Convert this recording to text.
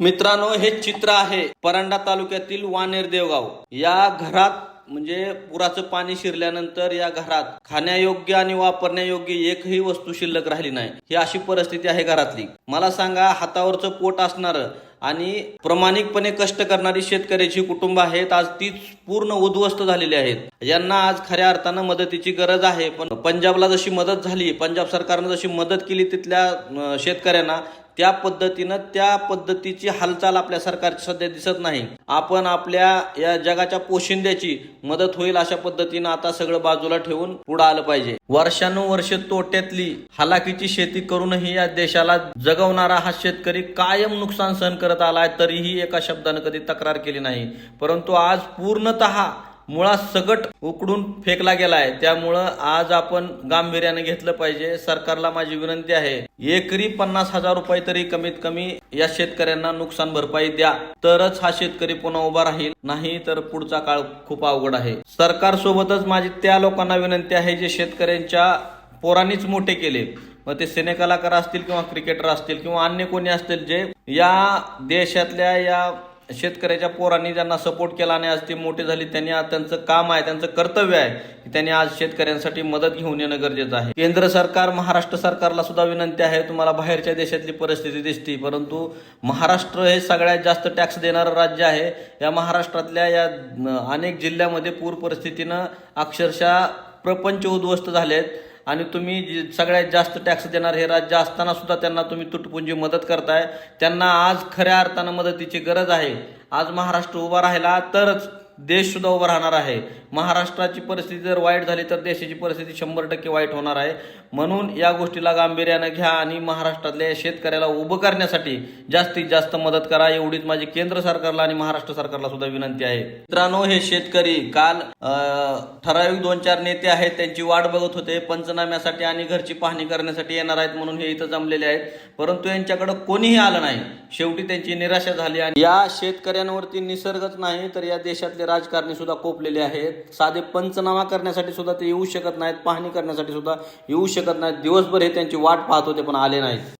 मित्रांनो हे चित्र आहे परांडा तालुक्यातील वानेर देवगाव. या घरात म्हणजे पुराचं पाणी शिरल्यानंतर या घरात खाण्यायोग्य आणि वापरण्यायोग्य एकही वस्तू शिल्लक राहिली नाही. ही अशी परिस्थिती आहे घरातली. मला सांगा हातावरचं पोट असणारं आणि प्रामाणिकपणे कष्ट करणारी शेतकऱ्याची कुटुंब आहेत. आज तीच पूर्ण उद्ध्वस्त झालेली आहेत. यांना आज खऱ्या अर्थानं मदतीची गरज आहे. पण पंजाबला जशी मदत झाली पंजाब सरकारनं जशी मदत केली तिथल्या शेतकऱ्यांना त्या पद्धतीनं त्या पद्धतीची हालचाल आपल्या सरकारची सध्या दिसत नाही. आपण आपल्या या जगाच्या पोशिंद्याची मदत होईल अशा पद्धतीनं आता सगळं बाजूला ठेवून पुढे आलं पाहिजे. वर्षानुवर्ष तोट्यातली हालाकीची शेती करूनही या देशाला जगवणारा हा शेतकरी कायम नुकसान सहन करत आलाय तरीही एका शब्दानं कधी तक्रार केली नाही. परंतु आज पूर्णतः मुळात सगट उकडून फेकला गेलाय. त्यामुळं आज आपण गांभीर्याने घेतलं पाहिजे. सरकारला माझी विनंती आहे एकरी पन्नास हजार रुपये तरी कमीत कमी या शेतकऱ्यांना नुकसान भरपाई द्या. तरच हा शेतकरी पुन्हा उभा राहील नाही तर पुढचा काळ खूप अवघड आहे. सरकार सोबतच माझी त्या लोकांना विनंती आहे जे शेतकऱ्यांच्या पोरांनीच मोठे केले. मग ते सिने कलाकार असतील किंवा क्रिकेटर असतील किंवा अन्य कोणी असतील जे या देशातल्या या शेतकऱ्याच्या पोरांनी ज्यांना सपोर्ट केला आणि आज ते मोठे झाले त्यांनी आज त्यांचं काम आहे त्यांचं कर्तव्य आहे की त्यांनी आज शेतकऱ्यांसाठी मदत घेऊन येणं गरजेचं आहे. केंद्र सरकार महाराष्ट्र सरकारला सुद्धा विनंती आहे तुम्हाला बाहेरच्या देशातली परिस्थिती दिसते परंतु महाराष्ट्र हे सगळ्यात जास्त टॅक्स देणारं राज्य आहे. या महाराष्ट्रातल्या या अनेक जिल्ह्यामध्ये पूर परिस्थितीनं अक्षरशः प्रपंच उद्ध्वस्त झाले आहेत आणि तुम्ही जे सगळ्यात जास्त टॅक्स देणार हे राज्य असताना सुद्धा त्यांना तुम्ही तुटपुंजी मदत करताय. त्यांना आज खऱ्या अर्थानं मदतीची गरज आहे. आज महाराष्ट्र उभा राहिला तरच देश सुद्धा उभा राहणार आहे. महाराष्ट्राची परिस्थिती जर वाईट झाली तर देशाची परिस्थिती शंभर टक्के वाईट होणार आहे. म्हणून या गोष्टीला गांभीर्यानं घ्या आणि महाराष्ट्रातल्या शेतकऱ्याला उभं करण्यासाठी जास्तीत जास्त मदत करा. एवढीच माझी केंद्र सरकारला आणि महाराष्ट्र सरकारला सुद्धा विनंती आहे. मित्रांनो हे शेतकरी काल ठराविक दोन चार नेते आहेत त्यांची वाट बघत होते. पंचनाम्यासाठी आणि घरची पाहणी करण्यासाठी येणार आहेत म्हणून हे इथं जमलेले आहेत. परंतु यांच्याकडे कोणीही आलं नाही. शेवटी त्यांची निराशा झाली आणि या शेतकऱ्यांवरती निसर्गच नाही तर या देशातले राजकारणी सुद्धा कोपलेले आहेत. साधे पंचनामा करण्यासाठी सुद्धा ते येऊ शकत नाहीत पाहणी करण्यासाठी सुद्धा येऊ शकत नाहीत. दिवसभर हे त्यांची वाट पाहत होते पण आले नाहीत.